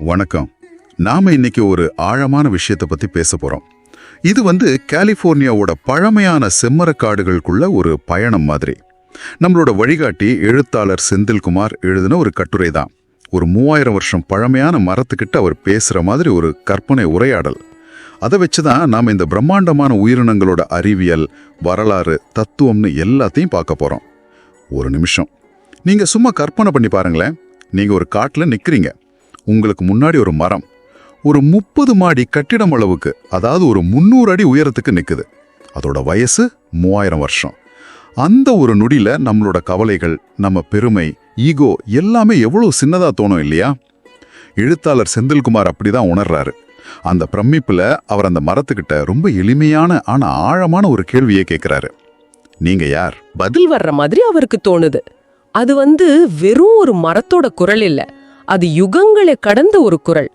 வணக்கம். நாம இன்னைக்கு ஒரு ஆழமான விஷயத்தை பத்தி பேச போறோம். இது வந்து கலிஃபோர்னியாவோட பழமையான செம்மரக்காடுகளுக்குள்ள ஒரு பயணம் மாதிரி. நம்மளோட வழிகாட்டி எழுத்தாளர் செந்தில்குமார் எழுதின ஒரு கட்டுரை தான். ஒரு மூவாயிரம் வருஷம் பழமையான மரத்துக்கிட்ட அவர் பேசுற மாதிரி ஒரு கற்பனை உரையாடல். அதை வச்சு தான் நாம் இந்த பிரம்மாண்டமான உயிரினங்களோட அறிவியல் வரலாறு தத்துவம்னு எல்லாத்தையும் பார்க்க போகிறோம் ஒரு நிமிஷம். நீங்கள் சும்மா கற்பனை பண்ணி பாருங்களேன். நீங்கள் ஒரு காட்டில் நிற்கிறீங்க உங்களுக்கு முன்னாடி ஒரு மரம். ஒரு முப்பது மாடி கட்டிடம் அளவுக்கு அதாவது ஒரு முந்நூறு அடி உயரத்துக்கு நிற்குது அதோட வயசு மூவாயிரம் வருஷம். அந்த ஒரு நொடியில் நம்மளோட கவலைகள் நம்ம பெருமை ஈகோ எல்லாமே எவ்வளோ சின்னதாக தோணும் இல்லையா? எழுத்தாளர் செந்தில்குமார் அப்படிதான் உணர்றாரு. அந்த பிரமிப்பில் அவர் அந்த மரத்துக்கிட்ட ரொம்ப எளிமையான ஆனால் ஆழமான ஒரு கேள்வியை கேட்குறாரு நீங்க யார்? பதில் வர்ற மாதிரி அவருக்கு தோணுது. அது வந்து வெறும் ஒரு மரத்தோட குரல் இல்லை. அது யுகங்களை கடந்த ஒரு குரல்.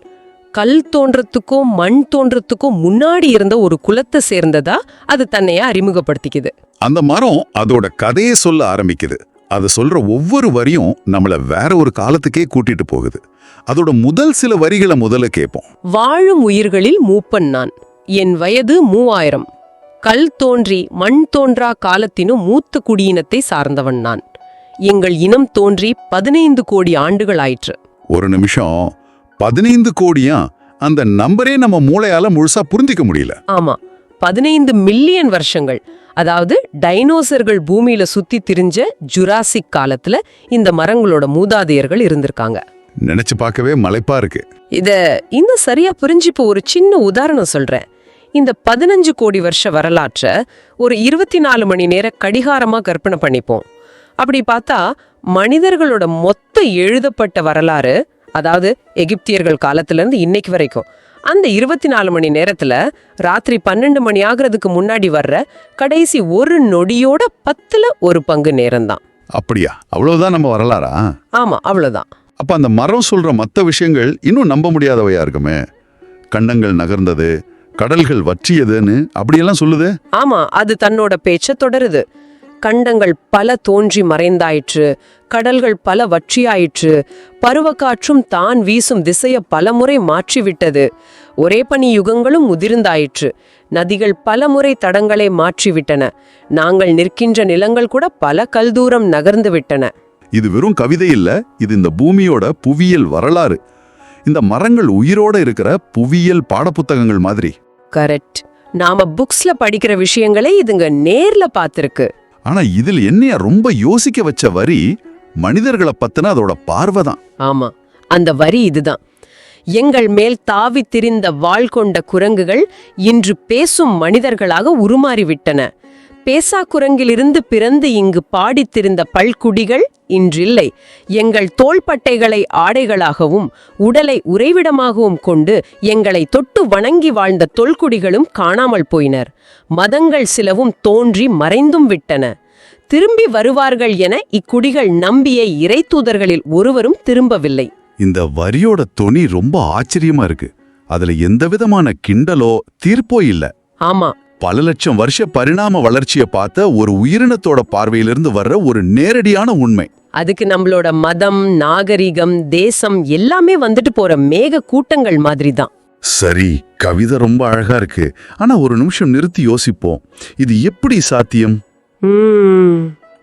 கல் தோன்றத்துக்கும் மண் தோன்றத்துக்கும் முன்னாடி இருந்த ஒரு குலத்தை சேர்ந்ததா அது தன்னைய அறிமுகப்படுத்திக்குது. அந்த மரம் அதோட கதையை சொல்ல ஆரம்பிக்குது. அது சொல்ற ஒவ்வொரு வரியும் நம்மள வேற ஒரு காலத்துக்கே கூட்டிட்டு போகுது. அதோட முதல் சில வரிகளை முதல்ல கேட்போம். வாழும் உயிர்களில் மூப்பன் நான். என் வயது மூவாயிரம். கல் தோன்றி மண் தோன்றா காலத்தினும் மூத்த குடியினத்தை சார்ந்தவன் நான். எங்கள் இனம் தோன்றி பதினைந்து கோடி ஆண்டுகள் ஆயிற்று. ஒரு நிமிஷம் பதினைந்து கோடியா? அந்த நம்பரே நம்ம மூளையால முழுசா புரிஞ்சிக்க முடியல. ஆமா. பதினைந்து மில்லியன் வருஷங்கள். அதாவது டைனோசர்கள் பூமியில சுத்தி திரிஞ்ச ஜுராசிக் காலத்துல இந்த மரங்களோட மூதாதையர்கள் இருந்திருக்காங்க. நினைச்சு பார்க்கவே மலைப்பா இருக்கு. இத இன்னும் சரியா புரிஞ்சுப்போ ஒரு சின்ன உதாரணம் சொல்றேன். இந்த பதினஞ்சு கோடி வருஷ வரலாற்ற ஒரு இருபத்தி நாலு மணி நேர கடிகாரமா கற்பனை பண்ணிப்போம். அப்படி பார்த்தா மனிதர்களோட மொத்த எழுதப்பட்ட வரலாறு அதாவது எகிப்தியர்கள் காலத்துல இருந்து இன்னைக்கு வரைக்கும் அந்த இருபத்தி நாலு மணி நேரத்துல ராத்திரி பன்னெண்டு மணி ஆகுறதுக்கு முன்னாடி வர்ற கடைசி ஒரு நொடியோட பத்துல ஒரு பங்கு நேரம்தான். அப்படியா? அவ்வளவுதான் நம்ம வரலாறா? ஆமா அவ்வளவுதான். அப்ப அந்த மரம் சொல்ற மத்த விஷயங்கள் இன்னும் நம்ப முடியாதவையா இருக்குமே? கண்டங்கள் நகர்ந்தது கடல்கள் வற்றியதுன்னு அப்படியெல்லாம் சொல்லுது? ஆமா அது தன்னோட பேச்ச தொடருது. கண்டங்கள் பல தோன்றி மறைந்தாயிற்று கடல்கள் பல வற்றியாயிற்று பருவக்காற்றும் தான் வீசும் திசைய பலமுறை மாற்றிவிட்டது. ஒரே பனி யுகங்களும் முதிர்ந்தாயிற்று நதிகள் பலமுறை தடங்களை மாற்றிவிட்டன நாங்கள் நிற்கின்ற நிலங்கள் கூட பல கல் தூரம் நகர்ந்து விட்டன. இது வெறும் கவிதை இல்ல இது இந்த பூமியோட புவியியல் வரலாறு. இந்த மரங்கள் உயிரோட இருக்கிற புவியியல் பாடப்புத்தகங்கள் மாதிரி. கரெக்ட் நாம புக்ஸ்ல படிக்கிற விஷயங்களை இதுங்க நேர்ல பார்த்திருக்கு. ஆனா இதில் என்னைய ரொம்ப யோசிக்க வச்ச வரி மனிதர்களை பத்தின அதோட பார்வை தான் ஆமா அந்த வரி இதுதான். எங்கள் மேல் தாவி திரிந்த வாள் கொண்ட குரங்குகள் இன்று பேசும் மனிதர்களாக உருமாறிவிட்டன. பேசா குரங்கிலிருந்து பிறந்து இங்கு பாடித் திரிந்த பல்குடிகள் இன்றில்லை. எங்கள் தோள்பட்டைகளை ஆடைகளாகவும் உடலை உறைவிடமாகவும் கொண்டு எங்களை தொட்டு வணங்கி வாழ்ந்த தொல்குடிகளும் காணாமல் போயினர். மதங்கள் சிலவும் தோன்றி மறைந்தும் விட்டன. திரும்பி வருவார்கள் என இக்குடிகள் நம்பிய இறைத்தூதர்களில் ஒருவரும் திரும்பவில்லை. இந்த வரியோட தொனி ரொம்ப ஆச்சரியமா இருக்கு. அதுல எந்த விதமான கிண்டலோ தீர்ப்போ இல்ல. ஆமா பல லட்சம் வருஷ பரிணாம வளர்ச்சியை பார்த்த ஒரு உயிரினத்தோட பார்வையிலிருந்து வர்ற ஒரு நேரடியான உண்மை. அதுக்கு நம்மளோட மதம் நாகரிகம் தேசம் எல்லாமே வந்துட்டு போற மேக கூட்டங்கள் மாதிரி தான் சரி கவிதை ரொம்ப அழகா இருக்கு. ஆனா ஒரு நிமிஷம் நிறுத்தி யோசிப்போம். இது எப்படி சாத்தியம்?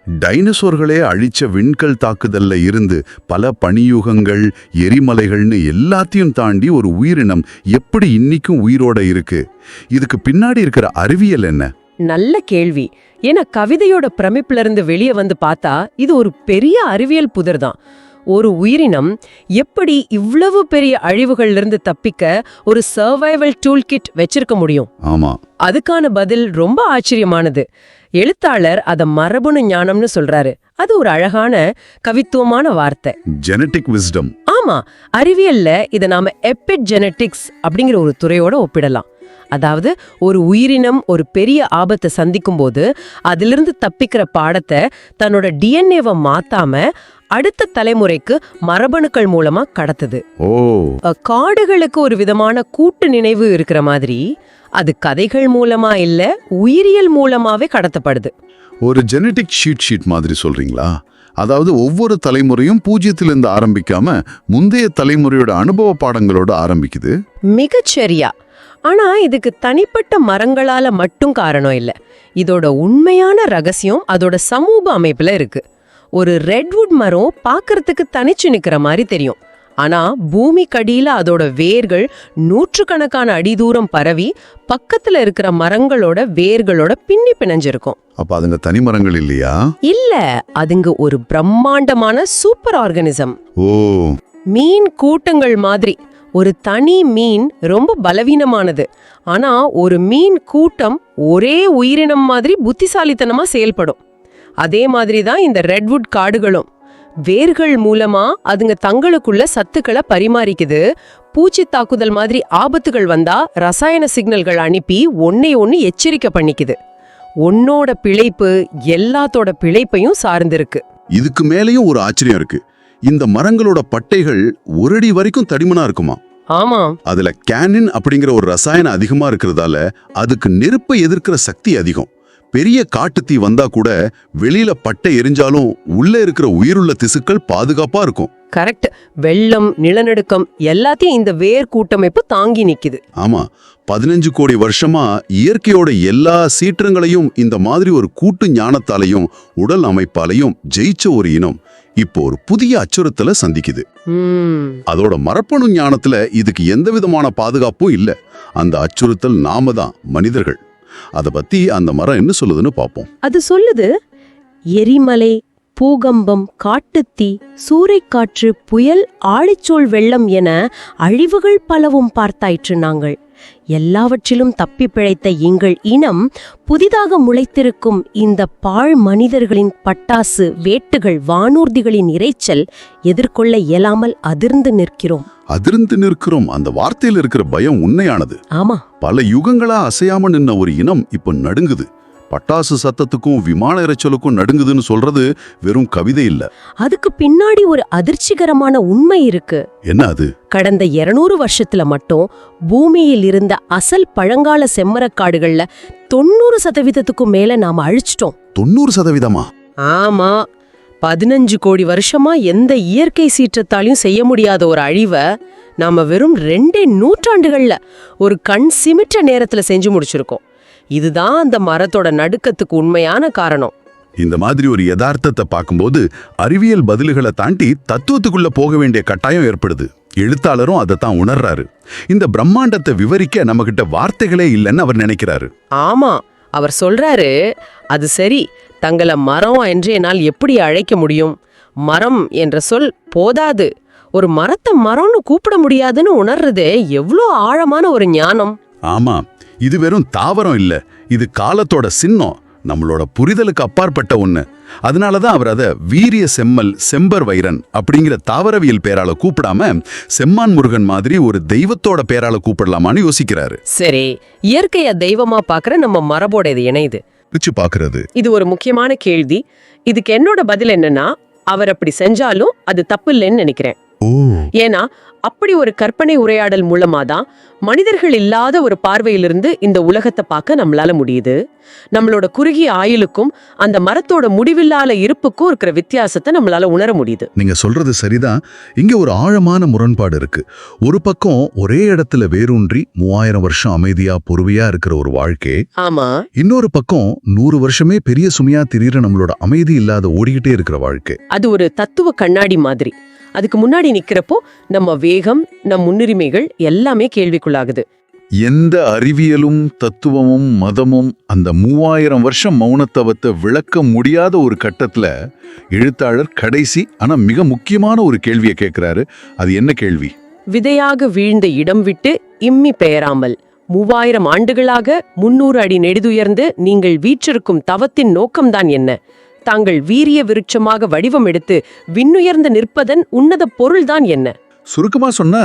டைனோசோர்களே அழிச்ச விண்கல் தாக்குதல்ல இருந்து பல பனியுகங்கள் எரிமலைகள்னு எல்லாத்தையும் தாண்டி ஒரு உயிரினம் எப்படி இன்னிக்கும் உயிரோட இருக்கு? இதுக்கு பின்னாடி இருக்கிற அறிவியல் என்ன? நல்ல கேள்வி. ஏன்னா கவிதையோட பிரமிப்புல இருந்து வெளியே வந்து பார்த்தா இது ஒரு பெரிய அறிவியல் புதர் தான் ஒரு உயிரினம் எப்படி இவ்வளவு பெரிய அழிவுகள்ல இருந்து தப்பிக்க ஒரு சர்வைவல் டூல் கிட் வச்சிருக்க முடியும்? ஆமா. அதுக்கான பதில் ரொம்ப ஆச்சரியமானது. எழுத்தாளர் அத மரபணு ஞானம்னு சொல்றாரு. அது ஒரு அழகான கவித்துவமான வார்த்தை. ஜெனட்டிக் விஸ்டம் ஆமா அறிவியல்ல இத நாம எபிட் ஜெனட்டிக்ஸ் அப்படிங்கிற ஒரு துறையோட ஒப்பிடலாம். அதாவது ஒரு உயிரினம் ஒரு பெரிய ஆபத்தை சந்திக்கும் போது அதிலிருந்து தப்பிக்கிற பாடத்தை தன்னோட டிஎன்ஏவை மாத்தாம அடுத்த தலைமுறைக்கு மரபணுக்கள் மூலமா கடத்துது. காடுகளுக்கு ஒரு விதமான கூட்டு நினைவு இருக்கிற மாதிரி அது கதைகள் மூலமா இல்ல உயிரியல் மூலமாவே கடத்தப்படுது. ஒரு ஜெனட்டிக் ஷீட் ஷீட் மாதிரி சொல்றீங்களா? அதாவது ஒவ்வொரு தலைமுறையும் பூஜ்யத்திலிருந்து ஆரம்பிக்காம முந்தைய தலைமுறையோட அனுபவ பாடங்களோட ஆரம்பிக்குது. மிகச்சரியா ஆனா இதுக்கு தனிப்பட்ட மரங்களால மட்டும் காரணம் இல்ல. இதோட உண்மையான ரகசியம் அதோட சமூக அமைப்புல இருக்கு. ஒரு ரெட்வுட் மரம் பார்க்கறதுக்கு தனிச்சு நிக்கிற மாதிரி தெரியும். ஆனா பூமி கடியில அதோட வேர்கள் நூற்றுக்கணக்கான அடி தூரம் பரவி பக்கத்துல இருக்கிற மரங்களோட வேர்களோட பின்னி பிணைஞ்சிருக்கும். அப்ப அதுங்க தனி மரங்கள் இல்லையா? இல்ல அதுங்க ஒரு பிரம்மாண்டமான சூப்பர் ஆர்கனிசம். ஓ. மீன் கூட்டங்கள் மாதிரி. ஒரு தனி மீன் ரொம்ப பலவீனமானது. ஆனா ஒரு மீன் கூட்டம் ஒரே உயிரினம் மாதிரி புத்திசாலித்தனமா செயல்படும். அதே மாதிரி தான் இந்த ரெட்வுட் காடுகளும். வேர்கள் மூலமா அதுங்க தங்களுக்குள்ள சத்துக்களை பரிமாறிக்குது. பூச்சி தாக்குதல் மாதிரி ஆபத்துகள் வந்தா ரசாயன சிக்னல்கள் அனுப்பி ஒன்னே ஒன்னு எச்சரிக்கை பண்ணிக்குது. உன்னோட பிழைப்பு எல்லாத்தோட பிழைப்பையும் சார்ந்திருக்கு. இதுக்கு மேலேயும் ஒரு ஆச்சரியம் இருக்கு. இந்த மரங்களோட பட்டைகள் ஒரு அடி வரைக்கும் தடிமனா இருக்குமா? ஆமா. அதுல கேனின் அப்படிங்கிற ஒரு ரசாயனம் அதிகமா இருக்கிறதால அதுக்கு நெருப்பை எதிர்க்கிற சக்தி அதிகம். பெரிய காட்டுத்தீ வந்தா கூட வெளியில பட்டை எரிஞ்சாலும் உள்ள இருக்கிற உயிருள்ள திசுக்கள் பாதுகாப்பா இருக்கும். கரெக்ட் வெள்ளம் நிலநடுக்கம் எல்லாத்தையும் இந்த வேர் கூட்டமைப்பு தாங்கி நிக்குது. ஆமா பதினஞ்சு கோடி வருஷமா இயற்கையோட எல்லா சீற்றங்களையும் இந்த மாதிரி ஒரு கூட்டு ஞானத்தாலையும் உடல் அமைப்பாலையும் ஜெயிச்ச ஒரு இனம் இப்போ ஒரு புதிய அச்சுறுத்தலை சந்திக்குது. அதோட மரப்பணு ஞானத்துல இதுக்கு எந்த விதமான பாதுகாப்பும் இல்ல. அந்த அச்சுறுத்தல் நாம தான் மனிதர்கள். அதை பத்தி அந்த மரம் என்ன சொல்லுதுன்னு பார்ப்போம் அது சொல்லுது எரிமலை பூகம்பம் காட்டுத்தீ சூறைக்காற்று புயல் ஆழிச்சோல் வெள்ளம் என அழிவுகள் பலவும் பார்த்தாயிற்று நாங்கள். எல்லாவற்றிலும் தப்பி பிழைத்த எங்கள் இனம் புதிதாக முளைத்திருக்கும் இந்த பாழ் மனிதர்களின் பட்டாசு வேட்டுகள் வானூர்திகளின் இரைச்சல் எதிர்கொள்ள இயலாமல் அதிர்ந்து நிற்கிறோம். அதிர்ந்து நிற்கிறோம். அந்த வார்த்தையில இருக்கிற பயம் உண்மையானது. ஆமா. பல யுகங்களா அசையாம நின்ன ஒரு இனம் இப்ப நடுங்குது. பட்டாசு சத்தத்துக்கும் விமான இரைச்சலுக்கும் நடுங்குதுன்னு சொல்றது வெறும் கவிதை இல்ல. அதுக்கு பின்னாடி ஒரு அதிர்ச்சிகரமான உண்மை இருக்கு. என்ன அது? கடந்த 200 வருஷத்துல மட்டும் பூமியில் இருந்த அசல் பழங்கால செம்மரக்காடுகள்ல தொண்ணூறு சதவீதத்துக்கும் மேல நாம அழிச்சிட்டோம். தொண்ணூறு சதவீதமா? ஆமா. பதினஞ்சு கோடி வருஷமா எந்த இயற்கை சீற்றத்தாலையும் செய்ய முடியாத ஒரு அழிவை நாம வெறும் ரெண்டே நூற்றாண்டுகள்ல ஒரு கண் சிமிட்ட நேரத்துல செஞ்சு முடிச்சிருக்கோம். இதுதான் அந்த மரத்தோட நடுக்கத்துக்கு உண்மையான காரணம். இந்த மாதிரி ஒரு யதார்த்தத்தை பார்க்கும்போது அறிவியல் பதில்களை தாண்டி தத்துவத்துக்குள்ள போக வேண்டிய கட்டாயம் ஏற்படுது. எழுத்தாளரும் அதை தான் உணர்றாரு. இந்த பிரம்மாண்டத்தை விவரிக்க நம்மகிட்ட வார்த்தைகளே இல்லைன்னு அவர் நினைக்கிறாரு. ஆமா அவர் சொல்றாரு அது சரி தங்களை மரம் என்று என்னால் எப்படி அழைக்க முடியும்? மரம் என்ற சொல் போதாது. ஒரு மரத்தை மரம்னு கூப்பிட முடியாதுன்னு உணர்றதே எவ்வளோ ஆழமான ஒரு ஞானம். ஆமா இது வெறும் தாவரம் இல்ல. இது காலத்தோட சின்னம். நம்மளோட புரிதலுக்கு அப்பாற்பட்ட ஒண்ணு. அதனால தான் அவர் அதை வீரிய செம்மல் செம்பர் வைரன் அப்படிங்கிற தாவரவியல் பேரால கூப்பிடாம செம்மான் முருகன் மாதிரி ஒரு தெய்வத்தோட பேரால கூப்பிடலாமான்னு யோசிக்கிறாரு. சரி இயற்கைய தெய்வமா பார்க்கற நம்ம மரபோட இது இணையுது பிரிச்சு பாக்குறது இது ஒரு முக்கியமான கேள்வி. இதுக்கு என்னோட பதில் என்னன்னா அவர் அப்படி செஞ்சாலும் அது தப்பு இல்லைன்னு நினைக்கிறேன். ஏன்னா அப்படி ஒரு கற்பனை உரையாடல் மூலமா தான் மனிதர்கள் இல்லாத ஒரு பார்வையிலிருந்து இந்த உலகத்தை பார்க்க நம்மளால முடியுது. நம்மளோட குறுகிய ஆயுளுக்கும் அந்த மரத்தோட முடிவில்லாத இருப்புக்கும் இருக்கிற வித்தியாசத்தை நம்மளால உணர முடியுது. நீங்க சொல்றது சரிதான். இங்க ஒரு ஆழமான முரண்பாடு இருக்கு. ஒரு பக்கம் ஒரே இடத்துல வேரூன்றி மூவாயிரம் வருஷம் அமைதியா பொறுமையா இருக்கிற ஒரு வாழ்க்கை. ஆமா. இன்னொரு பக்கம் நூறு வருஷமே பெரிய சுமையா திரியிற நம்மளோட அமைதி இல்லாத ஓடிக்கிட்டே இருக்கிற வாழ்க்கை. அது ஒரு தத்துவ கண்ணாடி மாதிரி. அதுக்கு முன்னாடி நிக்கிறப்போ நம்ம வேகம் நம் முன்னுரிமைகள் எல்லாமே கேள்விக்குள்ளாகுது எந்த அறிவியலும் தத்துவமும் மதமும் அந்த மூவாயிரம் வருஷம் மௌனத்தவத்தை விளக்க முடியாத ஒரு கட்டத்துல எழுத்தாளர் கடைசி ஆனா மிக முக்கியமான ஒரு கேள்வியை கேட்கிறாரு. அது என்ன கேள்வி? விதையாக வீழ்ந்த இடம் விட்டு இம்மி பெயராமல் மூவாயிரம் ஆண்டுகளாக முன்னூறு அடி நெடுதுயர்ந்து நீங்கள் வீற்றிருக்கும் தவத்தின் நோக்கம்தான் என்ன? தாங்கள் வீரிய விருட்சமாக வடிவம் எடுத்து விண்ணுயர்ந்து நிற்பதன் உன்னத பொருள்தான் என்ன? சுருக்கமா சொன்னா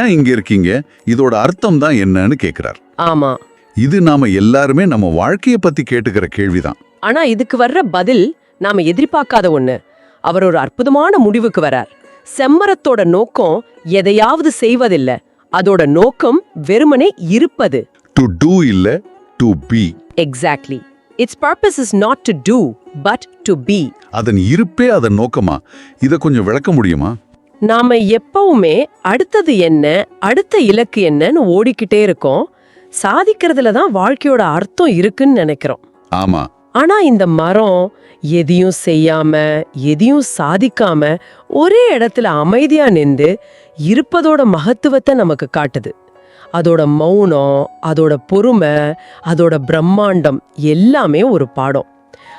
ஏன் இங்க இருக்கீங்க? இதோட அர்த்தம் தான் என்னன்னு கேட்கிறார் ஆமா. இது நாம எல்லாருமே நம்ம வாழ்க்கைய பத்தி கேட்டுக்கிற கேள்விதான். ஆனா இதுக்கு வர்ற பதில் நாம எதிர்பார்க்காத ஒண்ணு. அவர் ஒரு அற்புதமான முடிவுக்கு வரார். செம்மரத்தோட நோக்கம் எதையாவது செய்வதில்ல. அதோட நோக்கம் வெறுமனே இருப்பது. டு டூ இல்ல to be exactly its purpose is not to do but to be அதன் இருப்பே அதன் நோக்கமா? இத கொஞ்சம் விளக்க முடியுமா? நாம எப்பவுமே அடுத்தது என்ன அடுத்த இலக்கு என்னன்னு ஓடிக்கிட்டே இருக்கோம். சாதிக்கிறதுல தான் வாழ்க்கையோட அர்த்தம் இருக்குன்னு நினைக்கிறோம். ஆமா. ஆனா இந்த மரம் எதையும் செய்யாம எதையும் சாதிக்காம ஒரே இடத்துல அமைதியா நின்று இருப்பதோட மகத்துவத்தை நமக்கு காட்டுது. அதோட மௌனம் அதோட பொறுமை அதோட பிரம்மாண்டம் எல்லாமே ஒரு பாடம்.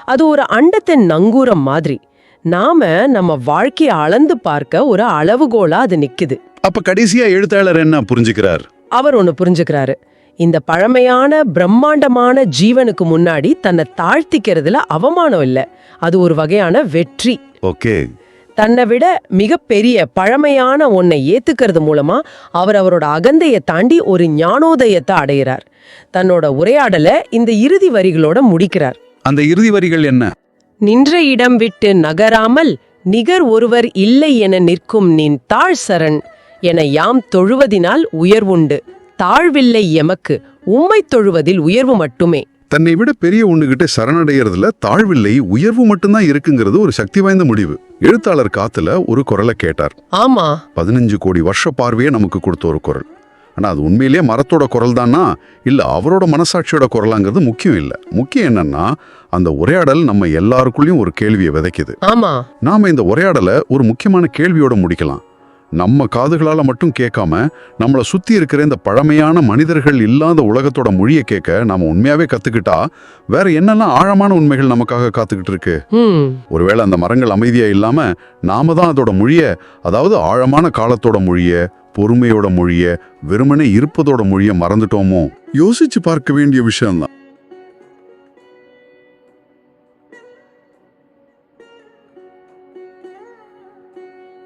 அது ஒரு அண்டத்தின் நங்கூரம் மாதிரி. நாம நம்ம வாழ்க்கையை அளந்து பார்க்க ஒரு அளவுகோலா அது நிக்குது. அப்ப கடைசியா எழுத்தாளர் என்ன புரிஞ்சுக்கிறார்? அவர் ஒன்னு புரிஞ்சுக்கிறாரு. இந்த பழமையான பிரம்மாண்டமான ஜீவனுக்கு முன்னாடி தன்னை தாழ்த்திக்கிறதுல அவமானம் இல்ல. அது ஒரு வகையான வெற்றி. ஓகே. தன்னை விட மிகப்பெரிய பழமையான ஒன்னை ஏத்துக்கிறது மூலமா அவர் அவரோட அகந்தையை தாண்டி ஒரு ஞானோதயத்தை அடைகிறார் தன்னோட உரையாடலை இந்த இறுதி வரிகளோட முடிக்கிறார். அந்த இறுதி வரிகள் என்ன? நின்ற இடம் விட்டு நகராமல் நிகர் ஒருவர் இல்லை என நிற்கும் நின் தாழ் சரண் என யாம் தொழுவதினால் உயர்வுண்டு. தாழ்வில்லை எமக்கு உம்மை தொழுவதில் உயர்வு மட்டுமே. தன்னை விட பெரிய ஒண்ணுகிட்ட சரணடைகிறதுல தாழ்வில்லை உயர்வு மட்டும்தான் இருக்குங்கிறது ஒரு சக்தி வாய்ந்த முடிவு. எழுத்தாளர் காத்துல ஒரு குரலை கேட்டார். ஆமா. பதினஞ்சு கோடி வருஷ பார்வையே நமக்கு கொடுத்த ஒரு குரல். ஆனா அது உண்மையிலேயே மரத்தோட குரல் தானா இல்ல அவரோட மனசாட்சியோட குரலாங்கிறது முக்கியம் இல்ல. முக்கியம் என்னன்னா அந்த உரையாடல் நம்ம எல்லாருக்குள்ளயும் ஒரு கேள்வியை விதைக்குது. ஆமா. நாம இந்த உரையாடலை ஒரு முக்கியமான கேள்வியோட முடிக்கலாம். நம்ம காதுகளால மட்டும் கேட்காம நம்மள சுத்தி இருக்கிற இந்த பழமையான மனிதர்கள் இல்லாத உலகத்தோட மொழியை கேட்க நாம உண்மையாவே கத்துக்கிட்டா வேற என்னெல்லாம் ஆழமான உண்மைகள் நமக்காக காத்துக்கிட்டு இருக்கு? ஒருவேளை அந்த மரங்கள் அமைதியா இல்லாம நாம தான் அதோட மொழிய அதாவது ஆழமான காலத்தோட மொழிய பொறுமையோட மொழிய வெறுமனே இருப்பதோட மொழிய மறந்துட்டோமோ? யோசிச்சு பார்க்க வேண்டிய விஷயம்தான்.